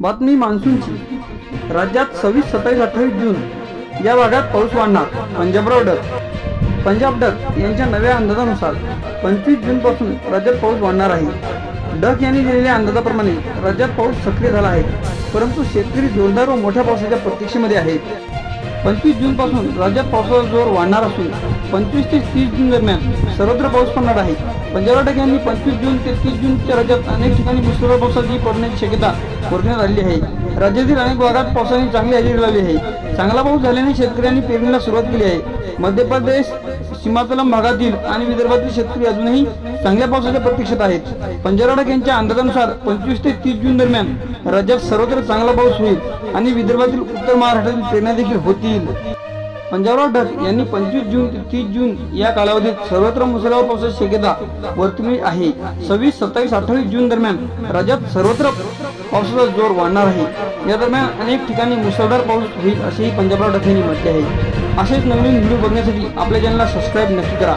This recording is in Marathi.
बातमी मान्सूनची. राज्यात सव्वीस सत्तावीस अठ्ठावीस जून. या भागात पाऊस वाढणार. पंजाबराव डक पंजाब डक यांच्या नव्या अंदाजानुसार पंचवीस जूनपासून राज्यात पाऊस वाढणार आहे. डक यांनी दिलेल्या अंदाजाप्रमाणे राज्यात पाऊस सक्रिय झाला आहे. परंतु शेतकरी जोरदार व मोठ्या पावसाच्या प्रतीक्षेमध्ये आहेत. पंचवीस जूनपासून राज्यात पावसाचा जोर वाढणार असून पंचवीस ते तीस जून दरम्यान सर्वत्र पाऊस पडणार आहे. पंजाब टक्क्यांनी पंचवीस जून ते तीस जूनच्या राज्यात अनेक ठिकाणी मुसळधार पावसाची पडण्याची शक्यता वर्तवण्यात आली आहे. राज्यातील अनेक भागात पावसाने चांगली हजेरी लावली आहे. चांगला पाऊस झाल्याने शेतकऱ्यांनी पेरणीला सुरुवात केली आहे. मध्य प्रदेश सीमातलम भागातील आणि विदर्भातील शेतकरी अजूनही चांगल्या पावसाच्या प्रतीक्षेत आहेत. पंजाब यांच्या अंदाजानुसार पंचवीस ते तीस जून दरम्यान राज्यात सर्वत्र चांगला पाऊस होईल आणि विदर्भातील उत्तर महाराष्ट्रातील पेरण्या देखील होतील. पंजाबराव ढग यांनी पंचवीस जून ते तीस जून या कालावधीत सर्वत्र मुसळधार पावसाची शक्यता वर्तवली आहे. सव्वीस सत्तावीस अठ्ठावीस जून दरम्यान राज्यात सर्वत्र पावसाचा जोर वाढणार आहे. या दरम्यान अनेक ठिकाणी मुसळधार पाऊस होईल असेही पंजाबराव ढग म्हटले आहे. असेच नवीन व्हिडिओ बघण्यासाठी आपल्या चॅनलला सबस्क्राईब नक्की करा.